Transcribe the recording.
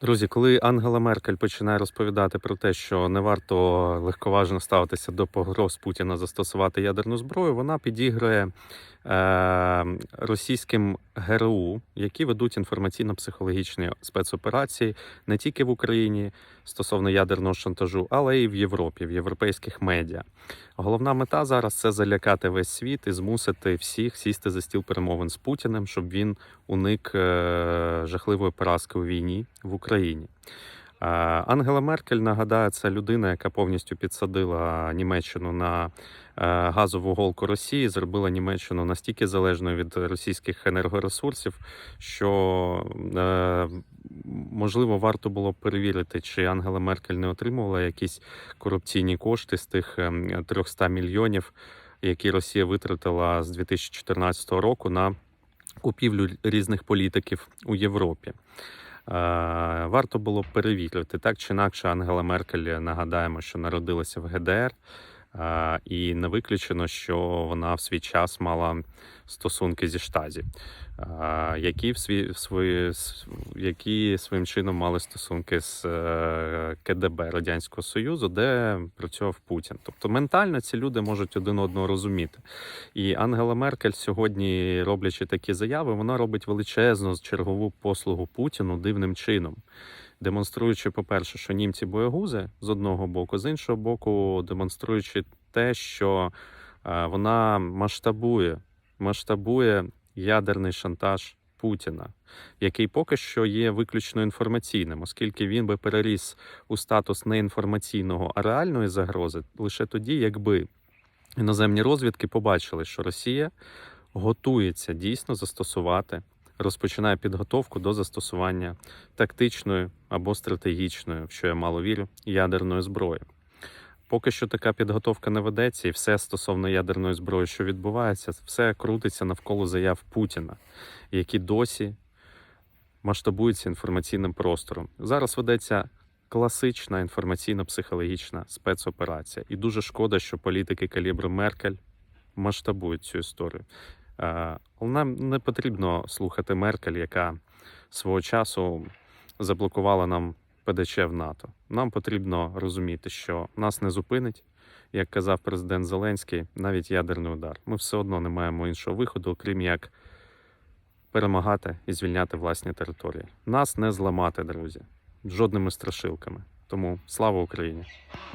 Друзі, коли Ангела Меркель починає розповідати про те, що не варто легковажно ставитися до погроз Путіна застосувати ядерну зброю, вона підігрує е, російським ГРУ, які ведуть інформаційно-психологічні спецоперації не тільки в Україні стосовно ядерного шантажу, але й в Європі, в європейських медіа. Головна мета зараз це залякати весь світ і змусити всіх сісти за стіл перемовин з Путіним, щоб він уник е, жахливої поразки у війні в Україні. Ангела Меркель нагадаю, це людина, яка повністю підсадила Німеччину на е, газову голку Росії, зробила Німеччину настільки залежною від російських енергоресурсів, що е, можливо варто було перевірити, чи Ангела Меркель не отримувала якісь корупційні кошти з тих ем, 300 мільйонів, які Росія витратила з 2014 року на купівлю різних політиків у Європі. Е, Варто було перевірити так чи інакше. Ангела Меркель нагадаємо, що народилася в ГДР, і не виключено, що вона в свій час мала стосунки зі штазі, які в свій в свої які своїм чином мали стосунки з е, КДБ Радянського Союзу, де працював Путін. Тобто ментально ці люди можуть один одного розуміти. І Ангела Меркель сьогодні, роблячи такі заяви, вона робить величезну чергову послугу Путіну дивним чином, демонструючи, по-перше, що німці боягузи з одного боку, з іншого боку, демонструючи те, що е, вона масштабує, масштабує ядерний шантаж Путіна, який поки що є виключно інформаційним, оскільки він би переріс у статус не інформаційного, а реальної загрози лише тоді, якби іноземні розвідки побачили, що Росія готується дійсно застосувати, розпочинає підготовку до застосування тактичної або стратегічної, в що я мало вірю, ядерної зброї. Поки що така підготовка не ведеться, і все стосовно ядерної зброї, що відбувається, все крутиться навколо заяв Путіна, які досі масштабуються інформаційним простором. Зараз ведеться класична інформаційно-психологічна спецоперація. І дуже шкода, що політики калібру Меркель масштабують цю історію. Е, Але нам не потрібно слухати Меркель, яка свого часу заблокувала нам ПДЧ в НАТО. Нам потрібно розуміти, що нас не зупинить, як казав президент Зеленський, навіть ядерний удар. Ми все одно не маємо іншого виходу, окрім як перемагати і звільняти власні території. Нас не зламати, друзі, жодними страшилками. Тому слава Україні!